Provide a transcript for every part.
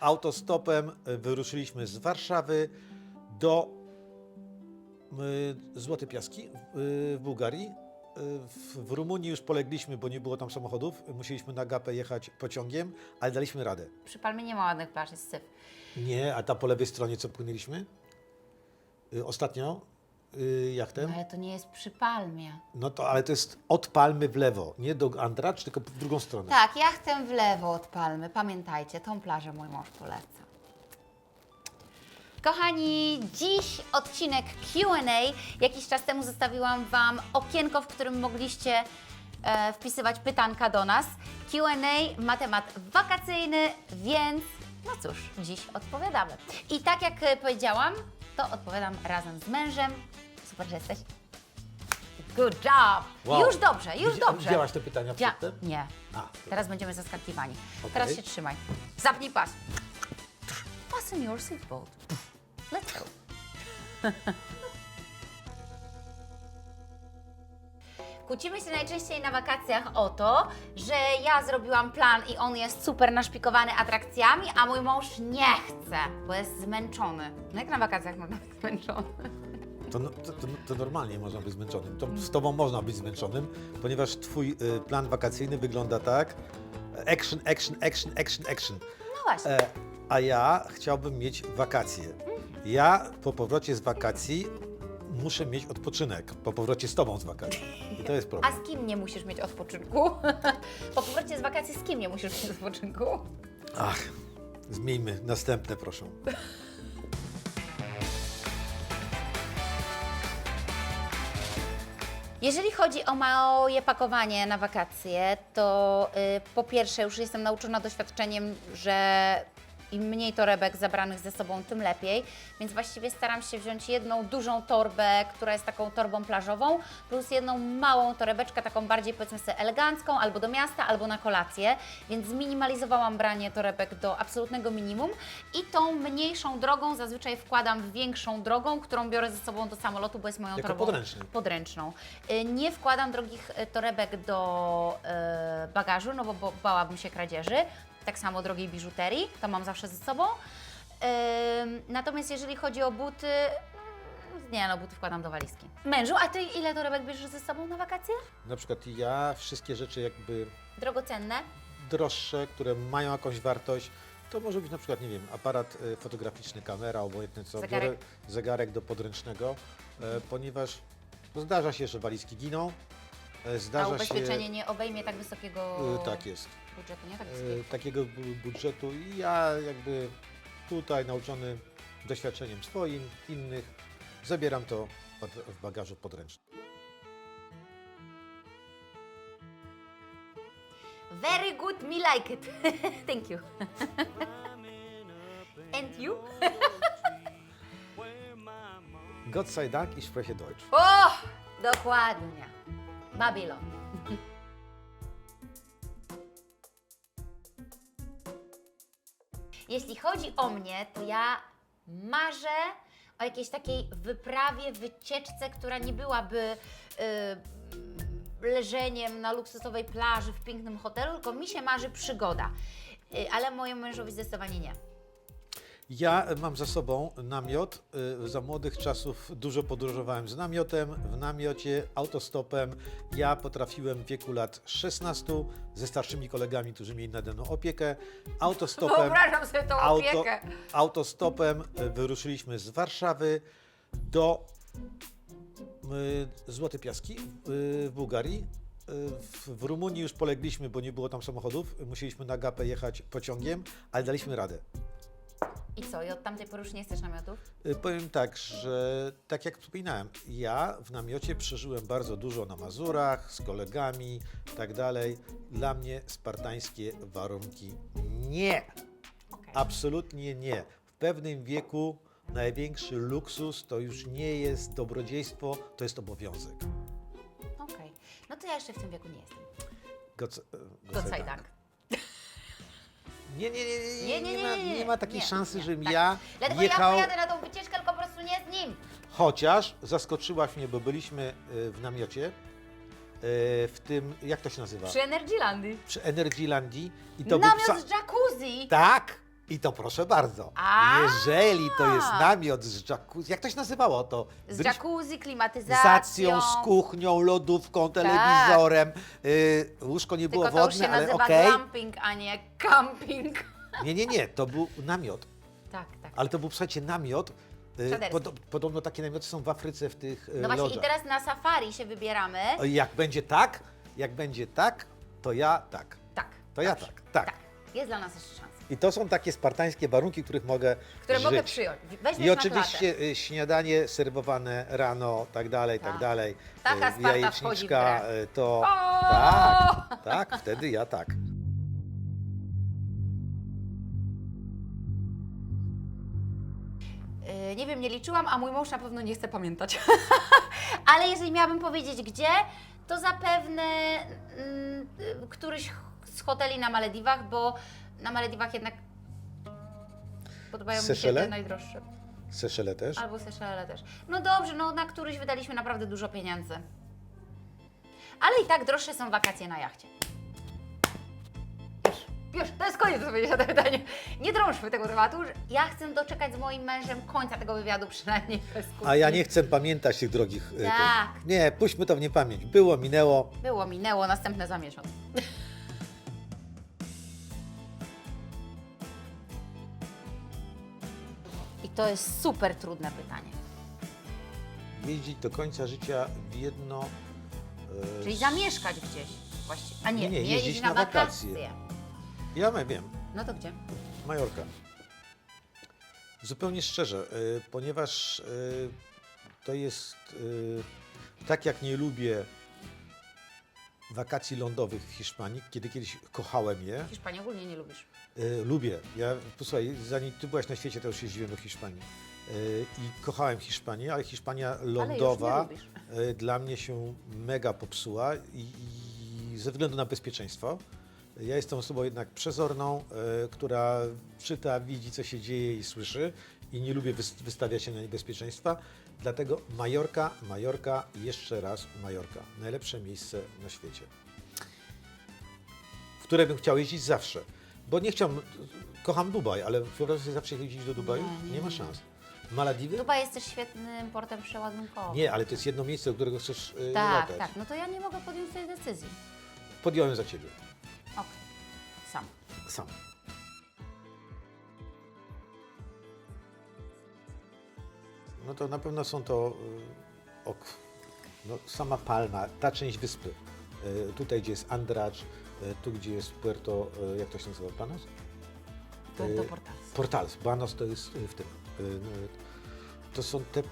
autostopem y, wyruszyliśmy z Warszawy do y, Złote Piaski y, w Bułgarii. W, Rumunii już polegliśmy, bo nie było tam samochodów. Musieliśmy na Gapę jechać pociągiem, ale daliśmy radę. Przy Palmie nie ma ładnych plaż, jest syf. Nie, a ta po lewej stronie, co płynęliśmy? Ostatnio y, jachtem? Ale to nie jest przy Palmie. No to, ale to jest od Palmy w lewo, nie do Andracz, tylko w drugą stronę. Tak, jachtem w lewo od Palmy. Pamiętajcie, tą plażę mój mąż poleca. Kochani, dziś odcinek QA. Jakiś czas temu zostawiłam Wam okienko, w którym mogliście e, wpisywać pytanka do nas. QA ma temat wakacyjny, więc no cóż, dziś odpowiadamy. I tak jak e, powiedziałam, to odpowiadam razem z mężem. Super, że jesteś. Good job! Wow. Już dobrze, już Widzi- dobrze. Widziałaś te pytania przedtem? nie. A, Teraz będziemy zaskakiwani. Okej. Teraz się trzymaj. Zapnij pas. Fasten your seatbelt. Let's go. Kłócimy się najczęściej na wakacjach o to, że ja zrobiłam plan i on jest super naszpikowany atrakcjami, a mój mąż nie chce, bo jest zmęczony. No jak na wakacjach można być zmęczony? To, no- to, to, to normalnie można być zmęczonym. To z Tobą można być zmęczonym, ponieważ Twój y, plan wakacyjny wygląda tak. Action, action, action, action, action. No właśnie. E, a ja chciałbym mieć wakacje. Ja po powrocie z wakacji muszę mieć odpoczynek. Po powrocie z Tobą z wakacji. I to jest A problem. z kim nie musisz mieć odpoczynku? Po powrocie z wakacji z kim nie musisz mieć odpoczynku? Ach, zmieńmy następne, proszę. Jeżeli chodzi o moje pakowanie na wakacje, to y, po pierwsze już jestem nauczona doświadczeniem, że im mniej torebek zabranych ze sobą, tym lepiej. Więc właściwie staram się wziąć jedną dużą torbę, która jest taką torbą plażową, plus jedną małą torebeczkę, taką bardziej powiedzmy sobie elegancką, albo do miasta, albo na kolację. Więc zminimalizowałam branie torebek do absolutnego minimum i tą mniejszą drogą zazwyczaj wkładam w większą drogą, którą biorę ze sobą do samolotu, bo jest moją Jako torbą podręczny. podręczną. Y, Nie wkładam drogich y, torebek do y, bagażu, no bo, bo bałabym się kradzieży. Tak samo drogiej biżuterii, to mam zawsze ze sobą. Ym, Natomiast jeżeli chodzi o buty, mm, nie no, buty wkładam do walizki. Mężu, a Ty ile torebek bierzesz ze sobą na wakacje? Na przykład ja wszystkie rzeczy jakby Drogocenne? droższe, które mają jakąś wartość, to może być na przykład, nie wiem, aparat e, fotograficzny, kamera, obojętnie co, Zegarek. biorę zegarek do podręcznego, e, ponieważ no, zdarza się, że walizki giną, e, A zdarza ubezpieczenie się... nie obejmie tak wysokiego e, Tak jest. budżetu, nie? Tak E, wysokiego. takiego bu- budżetu i ja jakby tutaj nauczony doświadczeniem swoim, innych, zabieram to pod- w bagażu podręcznym. Very good, me like it. Thank you. And you? Gott sei Dank, ich spreche Deutsch. O, dokładnie. Babylon. Jeśli chodzi o mnie, to ja marzę o jakiejś takiej wyprawie, wycieczce, która nie byłaby y, leżeniem na luksusowej plaży w pięknym hotelu, tylko mi się marzy przygoda. Y, ale mojemu mężowi zdecydowanie nie. Ja mam za sobą namiot. Y, Za młodych czasów dużo podróżowałem z namiotem, w namiocie, autostopem. Ja potrafiłem w wieku lat 16 ze starszymi kolegami, którzy mieli nade mną opiekę, autostopem. Wyobrażam sobie tą auto, opiekę. autostopem y, wyruszyliśmy z Warszawy do Złote Piaski w Bułgarii. W Rumunii już polegliśmy, bo nie było tam samochodów. Musieliśmy na Gapę jechać pociągiem, ale daliśmy radę. I co, i od tamtej pory już nie chcesz namiotów? Y, Powiem tak, że tak jak wspominałem, ja w namiocie przeżyłem bardzo dużo na Mazurach, z kolegami i tak dalej. Dla mnie spartańskie warunki nie. Okej. Absolutnie nie. W pewnym wieku największy luksus to już nie jest dobrodziejstwo, to jest obowiązek. Okej. No to ja jeszcze w tym wieku nie jestem. E, sei Dank. Nie, nie, nie, nie, Nie, nie, ma, nie, ma takiej nie, szansy, nie, żebym tak. ja Dlatego jechał... ja pojadę na tą wycieczkę, tylko po prostu nie z nim. Chociaż zaskoczyłaś mnie, bo byliśmy y, w namiocie, y, w tym, jak to się nazywa? Przy Energylandii. Przy Energylandii. I to był Namiot ca- z jacuzzi. Tak! I to proszę bardzo. A. Jeżeli to jest namiot z jacuzzi, jak to się nazywało to? Z Byliśmy- jacuzzi, klimatyzacją. z kuchnią, lodówką, telewizorem. Y, łóżko nie było Tylko to już wodne, się ale nazywa okej. glamping, a nie camping. Nie, nie, nie, to był namiot. Tak, tak. Ale to był, słuchajcie, namiot. y, Czaderski. Podobno takie namioty są w Afryce w tych y, No właśnie i teraz na safari się wybieramy. O, Jak będzie tak, jak będzie tak, to ja tak. Tak. To ja dobrze. tak, tak. Jest dla nas jeszcze szansa. I to są takie spartańskie warunki, których mogę Które żyć. mogę przyjąć. Weźmiesz I na oczywiście y, śniadanie serwowane rano, tak dalej, tak, Tak. dalej. Taka Y, Sparta wchodzi w Jajeczniczka, grę. y, to O! tak, tak, wtedy ja tak. Yy, nie wiem, nie liczyłam, a mój mąż na pewno nie chce pamiętać. Ale jeżeli miałabym powiedzieć gdzie, to zapewne mm, y, któryś ch- z hoteli na Malediwach, bo na Malediwach jednak podobają mi się Seszele? te najdroższe. Seszele też. Albo Seszele też. No dobrze, no na któryś wydaliśmy naprawdę dużo pieniędzy. Ale i tak droższe są wakacje na jachcie. Już, już, to jest koniec odpowiedzi na to pytanie. Nie drążmy tego tematu. Ja chcę doczekać z moim mężem końca tego wywiadu, przynajmniej bez kłótni. A ja nie chcę pamiętać tych drogich. Tak. tych- Nie, puśćmy to w niepamięć. Było, minęło. Było, minęło, następne za miesiąc. To jest super trudne pytanie. Jeździć do końca życia w jedno. y, Czyli zamieszkać gdzieś właściwie. A nie, Nie, nie, jeździć na wakacje. Ja me- wiem, No to gdzie? Majorka. Zupełnie szczerze, y, ponieważ y, to jest y, tak jak nie lubię wakacji lądowych w Hiszpanii, kiedy kiedyś kochałem je, Hiszpanii ogólnie nie lubisz. y, lubię. Ja, posłuchaj, zanim ty byłaś na świecie, to już jeździłem do Hiszpanii. Y, I kochałem Hiszpanię, ale Hiszpania lądowa y, dla mnie się mega popsuła i, i ze względu na bezpieczeństwo. Ja jestem osobą jednak przezorną, y, która czyta, widzi, co się dzieje i słyszy i nie lubię wys- wystawiać się na niebezpieczeństwa. Dlatego Majorka, Majorka i jeszcze raz Majorka. Najlepsze miejsce na świecie. W które bym chciał jeździć zawsze. Bo nie chciałbym, kocham Dubaj, ale wyobraź sobie zawsze jeździć do Dubaju? Nie, Nie, nie, ma szans. Malediwy? Dubaj jest też świetnym portem przeładunkowym. Nie, ale to jest jedno miejsce, do którego chcesz y, Tak, latać. tak. No to ja nie mogę podjąć tej decyzji. Podjąłem za ciebie. Okej. Sam. Sam. No to na pewno są to y, ok, no, sama Palma, ta część wyspy. Y, tutaj, gdzie jest Andracz, y, tu, gdzie jest Puerto, jak to się nazywa, Panos? Puerto Portales. Portales. Banos to jest w tym. To są te,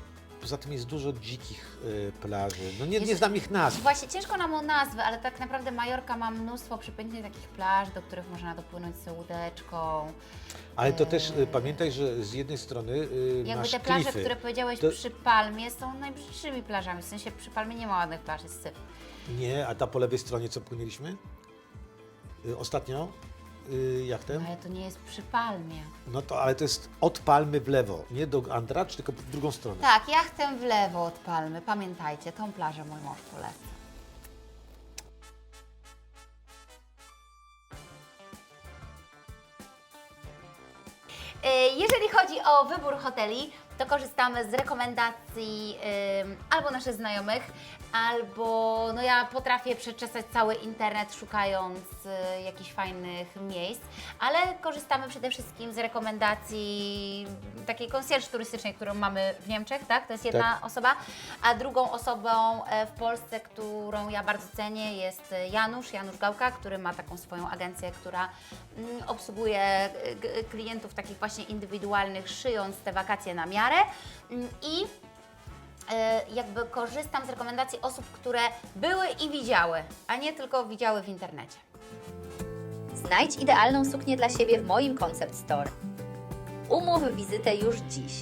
poza tym jest dużo dzikich y, plaży. No nie, nie Jest- znam ich nazw. Właśnie ciężko nam o nazwę, ale tak naprawdę Majorka ma mnóstwo przypięknych takich plaż, do których można dopłynąć z łódeczką. Ale to też y, pamiętaj, że z jednej strony y, Jakby masz te plaże, klify. które powiedziałeś To- przy Palmie są najbrzydszymi plażami. W sensie przy Palmie nie ma ładnych plaż, jest syf. Nie, a ta po lewej stronie co płynęliśmy? Y, ostatnio y, jachtem? Ale to nie jest przy Palmie. No to, ale to jest od Palmy w lewo, nie do Andracz, tylko w drugą stronę. Tak, jachtem w lewo od Palmy. Pamiętajcie, tą plażę mój mąż poleca. E, Jeżeli chodzi o wybór hoteli, to korzystamy z rekomendacji ym, albo naszych znajomych, albo no ja potrafię przeczesać cały internet szukając y, jakichś fajnych miejsc, ale korzystamy przede wszystkim z rekomendacji takiej concierge turystycznej, którą mamy w Niemczech, tak? To jest jedna Tak. osoba, a drugą osobą e, w Polsce, którą ja bardzo cenię jest Janusz, Janusz Gałka, który ma taką swoją agencję, która mm, obsługuje e, g- klientów takich właśnie indywidualnych, szyjąc te wakacje na miarę Mm, i e, jakby korzystam z rekomendacji osób, które były i widziały, a nie tylko widziały w internecie. Znajdź idealną suknię dla siebie w moim Concept Store. Umów wizytę już dziś.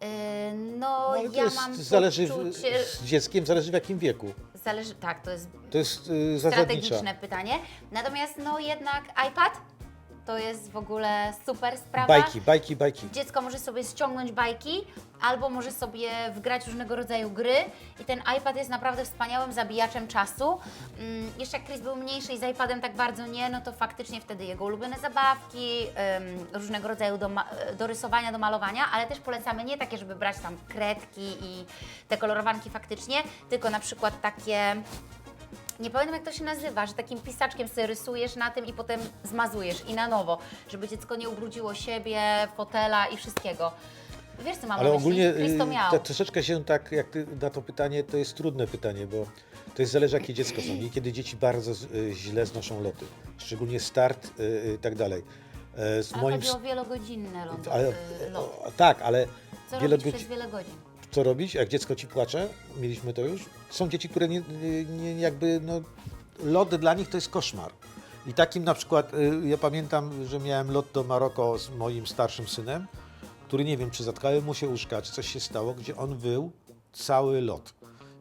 E, No, No, ja jest, mam poczucie, z dzieckiem, zależy w jakim wieku. Zależy, tak, to jest To jest y, strategiczne pytanie. Natomiast no jednak iPad to jest w ogóle super sprawa. Bajki, bajki, bajki. Dziecko może sobie ściągnąć bajki, albo może sobie wgrać różnego rodzaju gry i ten iPad jest naprawdę wspaniałym zabijaczem czasu. Mm, jeszcze jak Chris był mniejszy i z iPadem tak bardzo nie, no to faktycznie wtedy jego ulubione zabawki, em, różnego rodzaju do, ma- do rysowania, do malowania, ale też polecamy nie takie, żeby brać tam kredki i te kolorowanki faktycznie, tylko na przykład takie nie pamiętam jak to się nazywa, że takim pisaczkiem sobie rysujesz na tym i potem zmazujesz i na nowo, żeby dziecko nie ubrudziło siebie, fotela i wszystkiego. Wiesz co mam Ale na myśli? ogólnie Chris to y, to troszeczkę się tak, jak ty na to pytanie, to jest trudne pytanie, bo to jest zależy jakie dziecko są. Niekiedy dzieci bardzo z- y, źle znoszą loty, szczególnie start y, y, i tak dalej. E, Z Ale moim... chodzi o wielogodzinne lot. ale, y, lot. o, tak, ale Co robić przez wiele godzin? Co robić, jak dziecko ci płacze, mieliśmy to już. Są dzieci, które nie, nie, jakby, no, lot dla nich to jest koszmar. I takim na przykład, y, ja pamiętam, że miałem lot do Maroko z moim starszym synem, który nie wiem, czy zatkały mu się uszka, czy coś się stało, gdzie on wył cały lot.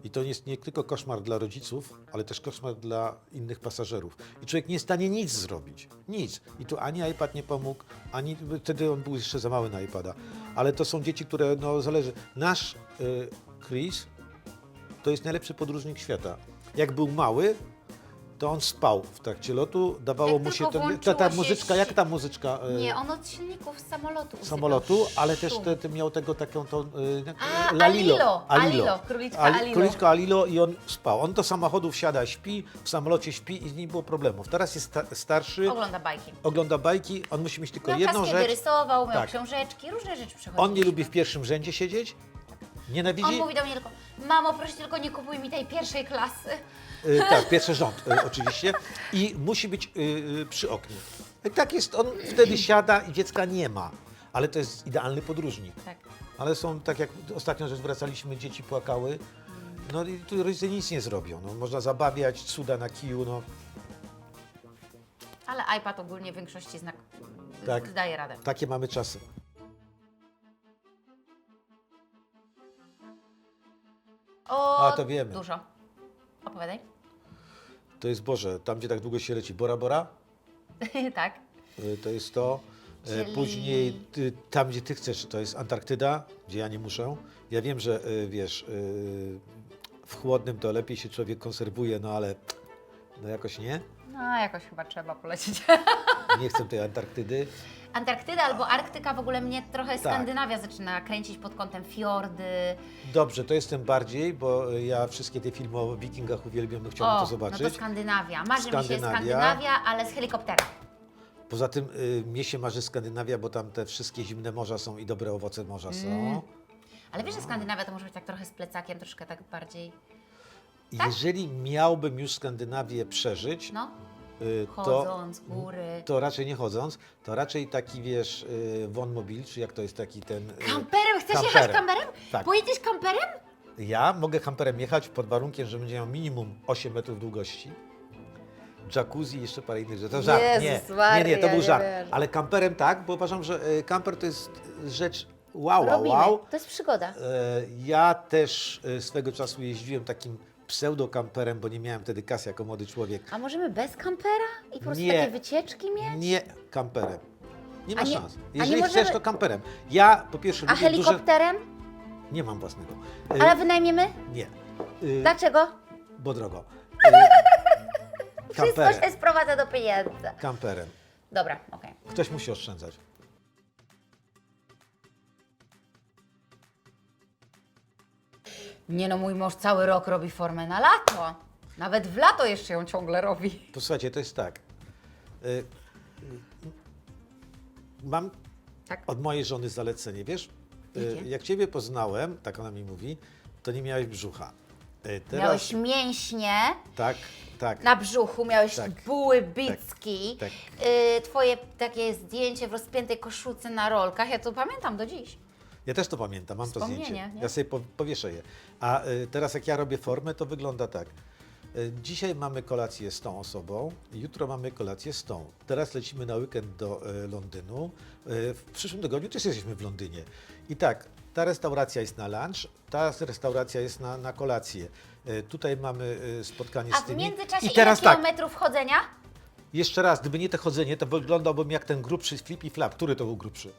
I to jest nie tylko koszmar dla rodziców, ale też koszmar dla innych pasażerów. I człowiek nie jest w stanie nic zrobić. Nic. I tu ani iPad nie pomógł, ani wtedy on był jeszcze za mały na iPada. Ale to są dzieci, które no zależy. Nasz y, Chris to jest najlepszy podróżnik świata. Jak był mały, to on spał w trakcie lotu, dawało Jak mu się tylko to, ta, ta się muzyczka, si- jak ta muzyczka? y, Nie, on od silników samolotu usypiał samolotu, ale też szum. te, te miał tego taką tą, A, Lalilo. Alilo, Alilo, króliczka Alilo. Króliczko Alilo i on spał. On do samochodu wsiada, śpi, w samolocie śpi i z nim było problemów. Teraz jest sta starszy, Ogląda bajki. ogląda bajki, on musi mieć tylko Miał jedną czas, kiedy rzecz. rysował, miał Tak. książeczki, różne rzeczy przychodziły. On nie lubi w pierwszym rzędzie siedzieć, On nienawidzi. mówi do mnie tylko, mamo, proszę tylko nie kupuj mi tej pierwszej klasy. Y, tak, pierwszy rząd y, oczywiście. I musi być y, przy oknie. I tak jest, on wtedy siada i dziecka nie ma. Ale to jest idealny podróżnik. Tak. Ale są, tak jak ostatnio, że wracaliśmy, dzieci płakały. No i tu rodzice nic nie zrobią. No, można zabawiać, cuda na kiju, no Ale iPad ogólnie w większości znak Tak. zdaje radę. takie mamy czasy. O, A, to wiemy. Dużo. Opowiadaj. To jest Boże, tam gdzie tak długo się leci Bora Bora, tak. y, to jest to. E, Czyli- Później ty, tam, gdzie ty chcesz, to jest Antarktyda, gdzie ja nie muszę. Ja wiem, że y, wiesz, y, w chłodnym to lepiej się człowiek konserwuje, no ale no jakoś nie. No, jakoś chyba trzeba polecieć. Nie chcę tej Antarktydy. Antarktyda albo Arktyka w ogóle mnie trochę Tak. Skandynawia zaczyna kręcić pod kątem fiordy. Dobrze, to jestem bardziej, bo ja wszystkie te filmy o wikingach uwielbiam, no chciałbym to zobaczyć. no to Skandynawia. Marzy mi się Skandynawia. Skandynawia, ale z helikoptera. Poza tym y, mnie się marzy Skandynawia, bo tam te wszystkie zimne morza są i dobre owoce morza są. Mm. Ale wiesz, że Skandynawia to może być tak trochę z plecakiem, troszkę tak bardziej, Tak? Jeżeli miałbym już Skandynawię przeżyć, no, chodząc, góry. to raczej nie chodząc, to raczej taki wiesz, y, wonmobil, czy jak to jest taki ten... y, Kamperem? Chcesz kamperem. jechać kamperem? Tak. Pojedziesz kamperem? Ja mogę kamperem jechać pod warunkiem, że będzie miał minimum 8 metrów długości. Jacuzzi i jeszcze parę innych rzeczy. To żart, nie, Jezus nie, Maria, nie, to był nie żart. Ale kamperem tak, bo uważam, że y, kamper to jest rzecz wow, wow, wow. To jest przygoda. E, Ja też swego czasu jeździłem takim pseudo-kamperem, bo nie miałem wtedy kasy jako młody człowiek. A możemy bez kampera i po prostu Nie. takie wycieczki mieć? Nie kamperem. Nie ma A nie- szans. a nie Jeżeli możemy- chcesz, to kamperem. Ja po pierwsze A lubię duże... helikopterem? Nie mam własnego. E, Ale wynajmiemy? Nie. E, Dlaczego? Bo drogo. E, Wszystko Kamperem. się sprowadza do pieniędzy. Kamperem. Dobra, okej. Ktoś musi oszczędzać. Nie no, mój mąż cały rok robi formę na lato. Nawet w lato jeszcze ją ciągle robi. Posłuchajcie, to jest tak. E, Mam Tak. od mojej żony zalecenie, wiesz? E, Jakie? Jak Ciebie poznałem, tak ona mi mówi, to nie miałeś brzucha. Teraz, Miałeś mięśnie Tak, tak. na brzuchu, miałeś Tak. buły, bicki, tak. y, twoje takie zdjęcie w rozpiętej koszulce na rolkach. Ja to pamiętam do dziś. Ja też to pamiętam, mam to Wspomnienie, zdjęcie. nie? Ja sobie po, powieszę je. A y, teraz jak ja robię formę, to wygląda tak. Y, dzisiaj mamy kolację z tą osobą, jutro mamy kolację z tą. Teraz lecimy na weekend do y, Londynu. Y, w przyszłym tygodniu też jesteśmy w Londynie. I tak, ta restauracja jest na lunch, ta restauracja jest na, na kolację. Y, tutaj mamy y, spotkanie A z w tymi. międzyczasie I teraz ile tak, kilometrów chodzenia? Jeszcze raz, gdyby nie to chodzenie, to wyglądałbym jak ten grubszy flip i flap. Który to był grubszy?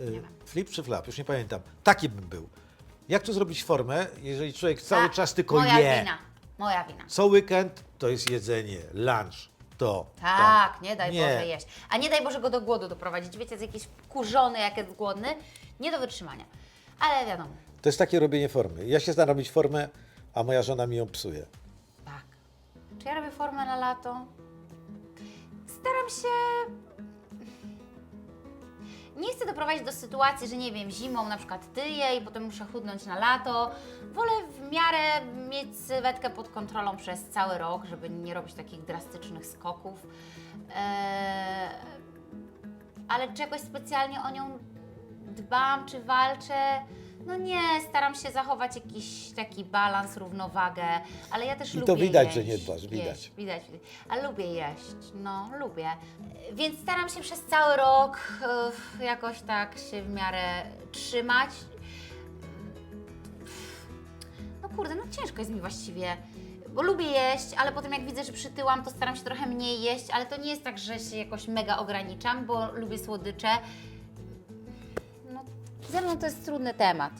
Y, wiem. Flip czy flap? Już nie pamiętam. Taki bym był. Jak tu zrobić formę, jeżeli człowiek cały czas tylko Moja je? wina. Moja wina. Co weekend to jest jedzenie, lunch, to. Tak, nie daj Nie. Boże jeść. A nie daj Boże go do głodu doprowadzić. Wiecie, jest jakiś wkurzony, jak jest głodny. Nie do wytrzymania. Ale wiadomo, To jest takie robienie formy. Ja się staram robić formę, a moja żona mi ją psuje. tak. Czy ja robię formę na lato? Staram się... Nie chcę doprowadzić do sytuacji, że nie wiem, zimą na przykład tyję i potem muszę chudnąć na lato. Wolę w miarę mieć sylwetkę pod kontrolą przez cały rok, żeby nie robić takich drastycznych skoków. Eee, ale czegoś specjalnie o nią dbam czy walczę. No nie, staram się zachować jakiś taki balans, równowagę, ale ja też I lubię to widać, jeść, że nie dbasz, widać. Jeść, widać. Ale lubię jeść, no lubię. Więc staram się przez cały rok e, jakoś tak się w miarę trzymać. No kurde, no ciężko jest mi właściwie. Bo lubię jeść, ale potem jak widzę, że przytyłam, to staram się trochę mniej jeść, ale to nie jest tak, że się jakoś mega ograniczam, bo lubię słodycze. Ze mną to jest trudny temat.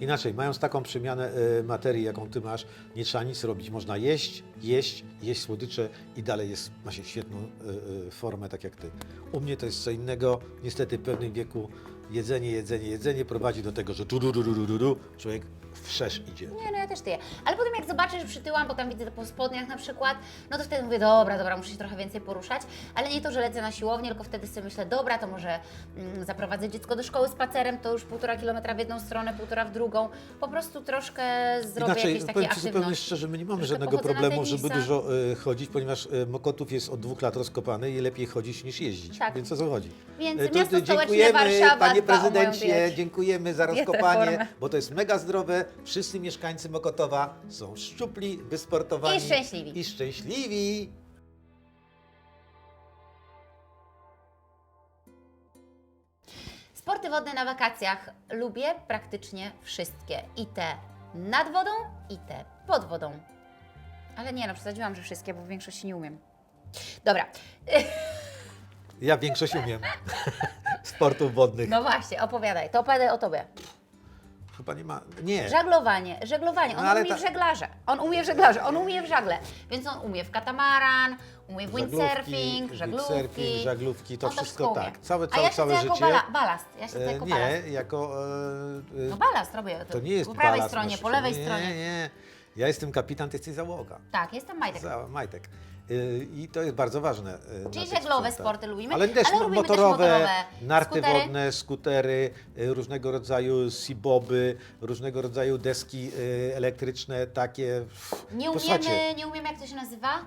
Inaczej, mając taką przemianę y, materii, jaką ty masz, nie trzeba nic robić. Można jeść, jeść, jeść słodycze i dalej jest, ma się świetną y, y, formę, tak jak ty. U mnie to jest co innego. Niestety w pewnym wieku jedzenie, jedzenie, jedzenie prowadzi do tego, że tu, du, du, du, du, du, du, człowiek wszerz idzie. Nie, no ja też tyję. Ale potem jak zobaczę, że przytyłam, bo tam widzę to po spodniach na przykład, no to wtedy mówię, dobra, dobra, muszę się trochę więcej poruszać. Ale nie to, że lecę na siłownię, tylko wtedy sobie myślę, dobra, to może mm, zaprowadzę dziecko do szkoły spacerem, to już półtora kilometra w jedną stronę, półtora w drugą. Po prostu troszkę zrobię jakieś takie powiem Ci zupełnie aktywności. szczerze, my nie mamy Troszkę żadnego pochodzę na problemu, żeby tenisa. dużo y, chodzić, ponieważ y, Mokotów jest od dwóch lat rozkopany i lepiej chodzić niż jeździć. Tak. Więc o co chodzi? Więc Y, miasto stołeczne dziękujemy, Warszawa panie dba o moją prezydencie, dziękujemy za Dietę, rozkopanie, formę. bo to jest mega zdrowe. Wszyscy mieszkańcy Mokotowa są szczupli, wysportowani I szczęśliwi. I szczęśliwi. Sporty wodne na wakacjach lubię praktycznie wszystkie. I te nad wodą, i te pod wodą. Ale nie, no przesadziłam, że wszystkie, bo w większości nie umiem. Dobra, Ja większość umiem sportów wodnych. no właśnie, opowiadaj. To opowiadaj o Tobie. Chyba nie ma. Nie. Żaglowanie, żeglowanie. On No, ale umie ta- w żeglarze. On umie w żeglarze, on umie w żagle. Więc on umie w katamaran, umie w windsurfing, żaglówki. windsurfing, żaglówki, to On wszystko umie. tak. Całe, A całe, ja siedzę całe jako życie. bala, balast. Ja siedzę E, jako nie, balast. jako. e, e, No balast robię. to nie jest Po prawej balast stronie, po lewej nie, stronie. Nie, nie. Ja jestem kapitan, ty jesteś załoga. Tak, jestem majtek. Za, majtek. Y, I to jest bardzo ważne. y, na Czyli tych żeglowe sporty lubimy, Ale też ale mo- lubimy też motorowe, narty skutery. wodne, skutery, y, różnego rodzaju siboby, różnego rodzaju deski elektryczne, takie. Nie Posłuchajcie, umiemy, nie umiemy jak to się nazywa?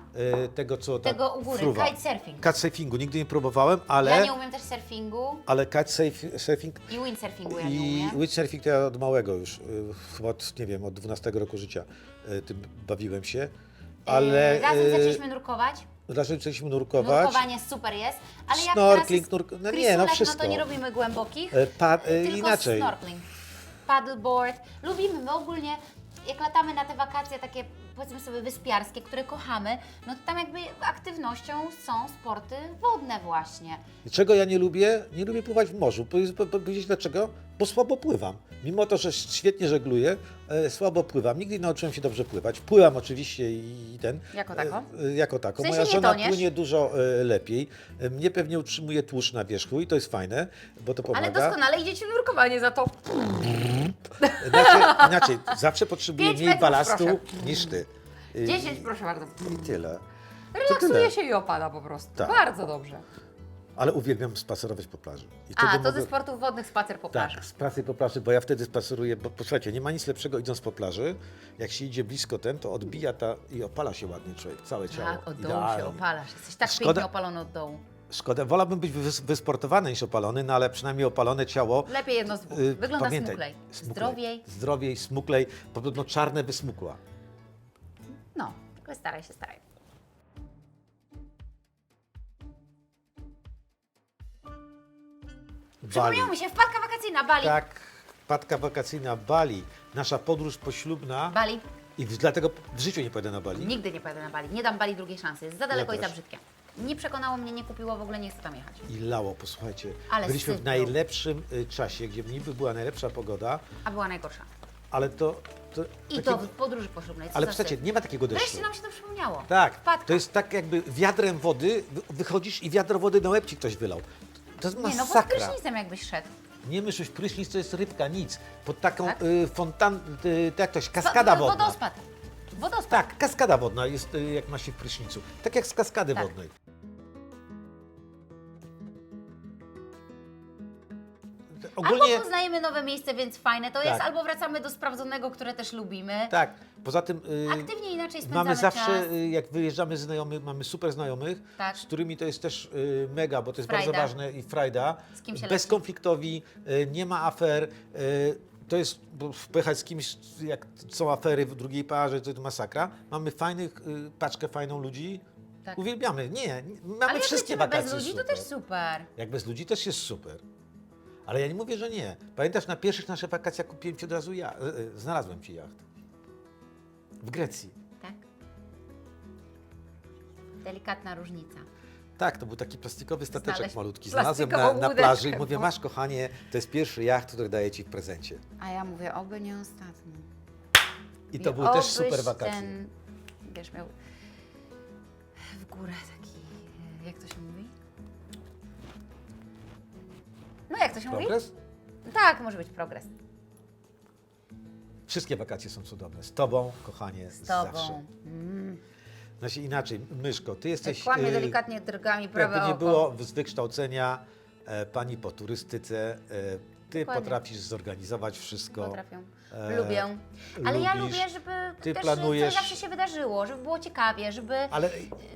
tego, co tak Tego u góry, fruwa. kitesurfing. Kitesurfingu nigdy nie próbowałem, ale, Ja nie umiem też surfingu ale kitesurfing i windsurfingu ja nie i umiem. windsurfing to ja od małego już, y, chyba od, nie wiem, od 12 roku życia y, tym bawiłem się. Ale Yy, Razem y, zaczęliśmy nurkować. Razem zaczęliśmy nurkować. Nurkowanie super jest, ale jak Snorkeling, teraz nurk- no nie, no wszystko. no to nie robimy głębokich, E, pa- e, tylko inaczej. snorkeling. Paddleboard. Lubimy, my ogólnie jak latamy na te wakacje takie powiedzmy sobie wyspiarskie, które kochamy, no to tam jakby aktywnością są sporty wodne właśnie. Czego ja nie lubię? Nie lubię pływać w morzu. Powiedz- po- po- Powiedzieć dlaczego? Bo słabo pływam. Mimo to, że świetnie żegluję, e, słabo pływam. Nigdy nie nauczyłem się dobrze pływać. Pływam oczywiście i i ten. Jako tako? e, e, Jako tako. W sensie Moja nie żona toniesz? płynie dużo e, lepiej. E, Mnie pewnie utrzymuje tłuszcz na wierzchu i to jest fajne, bo to pomaga. Ale doskonale idzie Ci nurkowanie za to. Inaczej, inaczej zawsze potrzebuję Pięć mniej metrów, balastu proszę. niż ty. E, 10 proszę bardzo. I tyle. tyle. Relaksuje się i opada po prostu. Tak. Bardzo dobrze. Ale uwielbiam spacerować po plaży. I A, to mogę- ze sportów wodnych spacer po plaży. Tak, pracy po plaży, bo ja wtedy spaceruję, bo posłuchajcie, nie ma nic lepszego idąc po plaży, jak się idzie blisko ten, to odbija ta i opala się ładnie człowiek, całe ciało. Tak, od dołu Idealnie. się opalasz. Jesteś tak Szkoda- pięknie opalony od dołu. Szkoda, wolałbym być wys- wysportowany niż opalony, no ale przynajmniej opalone ciało. Lepiej jedno z dwóch. y, Wygląda pamiętaj, smuklej. smuklej. Zdrowiej. Zdrowiej, smuklej, podobno czarne wysmukła. No, tylko staraj się, staraj. Bali. Przypomniało mi się, wpadka wakacyjna, Bali. Tak, patka wakacyjna Bali, nasza podróż poślubna Bali. i dlatego w życiu nie pojadę na Bali. Nigdy nie pojadę na Bali. Nie dam Bali drugiej szansy. Jest za daleko i za też. brzydkie. Nie przekonało mnie, nie kupiło, w ogóle nie chcę tam jechać. I lało, posłuchajcie. Ale Byliśmy w najlepszym y, czasie, gdzie niby była najlepsza pogoda, A była najgorsza. ale to... to I takie- to w podróży poślubnej. co Ale za przecież syf. nie ma takiego deszczu. Wreszcie nam się to przypomniało. Tak, Wpadka. to jest tak jakby wiadrem wody, wy- wychodzisz i wiadro wody na łeb ci ktoś wylał. To jest Nie, no pod masakra. prysznicem jakbyś szedł. Nie myślisz, prysznic to jest rybka, nic. Pod taką Tak? y, fontan, y, tak ktoś, kaskada Wo- wodna. Wodospad. Wodospad. Tak, kaskada wodna jest y, jak ma się w prysznicu. Tak jak z kaskady Tak. wodnej. Ogólnie, Albo poznajemy nowe miejsce, więc fajne to jest, Tak. albo wracamy do sprawdzonego, które też lubimy. tak, poza tym y, Aktywnie inaczej spędzamy mamy zawsze, czas. y, jak wyjeżdżamy z znajomych, mamy super znajomych, Tak. z którymi to jest też y, mega, bo to jest Frajda. bardzo ważne i frajda. Z kim się leci. Bezkonfliktowi, y, nie ma afer. y, To jest, bo pojechać z kimś, jak są afery w drugiej parze, to jest masakra. Mamy fajnych, y, paczkę fajną ludzi, Tak. uwielbiamy. Nie, nie, mamy Ale jak wszystkie lecimy wakacje bez ludzi, super. to też super. Jak bez ludzi też jest super. Ale ja nie mówię, że nie. Pamiętasz, na pierwszych naszych wakacjach kupiłem ci od razu ja, y, y, znalazłem ci jacht. W Grecji. Tak. Delikatna różnica. Tak, to był taki plastikowy stateczek Znaleźć malutki. Znalazłem na, na plaży i mówię, masz kochanie, to jest pierwszy jacht, który daję ci w prezencie. A ja mówię, oby nie ostatni. I to I były też obyś super wakacje. Ten, wiesz, miał w górę taki, e, jak to się mówi? No jak to się mówi? Progres? Tak, może być progres. Wszystkie wakacje są cudowne. Z tobą, kochanie, Z tobą. zawsze. Mm. Znaczy inaczej, Myszko, ty jesteś... Kłamie y, delikatnie drgami prawe Jakby nie oko. było z wykształcenia e, pani po turystyce, e, ty Dokładnie. potrafisz zorganizować wszystko. Potrafią. E, Lubię. Ale ja lubisz, lubię, żeby ty też planujesz- coś zawsze się wydarzyło, żeby było ciekawie, żeby Ale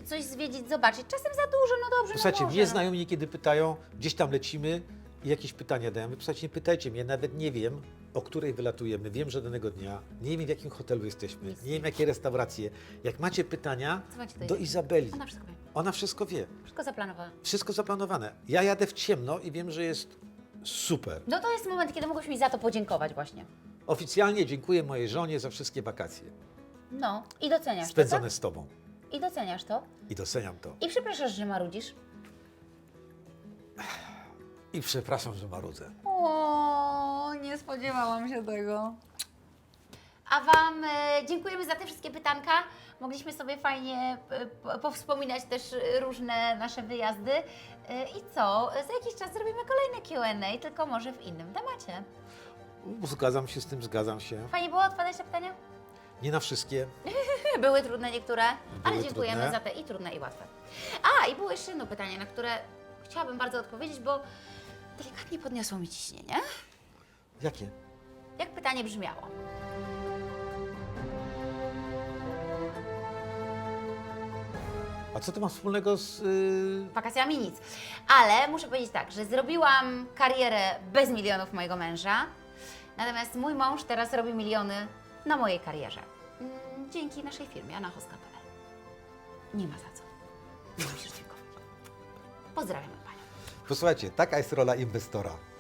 coś zwiedzić, zobaczyć. Czasem za dużo, no dobrze, Słuchajcie, no może. mnie znajomi niekiedy pytają, gdzieś tam lecimy i jakieś pytania dają. Wy, Słuchajcie, nie pytajcie mnie, nawet nie wiem, o której wylatujemy. Wiem, że danego dnia, nie wiem w jakim hotelu jesteśmy, Nic. nie wiem jakie restauracje. Jak macie pytania, Dzwońcie do do Izabeli. Izabeli. Ona wszystko wie. Ona wszystko wie. Wszystko zaplanowała. Wszystko zaplanowane. Ja jadę w ciemno i wiem, że jest super. No to jest moment, kiedy mogłeś mi za to podziękować właśnie. Oficjalnie dziękuję mojej żonie za wszystkie wakacje No i doceniasz spędzone to, z tobą. tak? I doceniasz to. I doceniam to. I przepraszasz, że marudzisz. I przepraszam, że marudzę. O, nie spodziewałam się tego. A Wam e, dziękujemy za te wszystkie pytanka. Mogliśmy sobie fajnie e, po- powspominać też e, różne nasze wyjazdy. E, I co? Za jakiś czas zrobimy kolejne Q&A, tylko może w innym temacie. Zgadzam się z tym, zgadzam się. Fajnie było odpowiadać na pytania? Nie na wszystkie. Były trudne niektóre, ale dziękujemy trudne. za te i trudne, i łatwe. A, i było jeszcze jedno pytanie, na które chciałabym bardzo odpowiedzieć, bo delikatnie podniosło mi ciśnienie. Jakie? Jak pytanie brzmiało? A co to ma wspólnego z... Yy... wakacjami nic. Ale muszę powiedzieć tak, że zrobiłam karierę bez milionów mojego męża, natomiast mój mąż teraz robi miliony na mojej karierze. Mm, Dzięki naszej firmie anahoska.pl. Nie ma za co. Nie musisz dziękować. Pozdrawiam. Posłuchajcie, taka jest rola inwestora.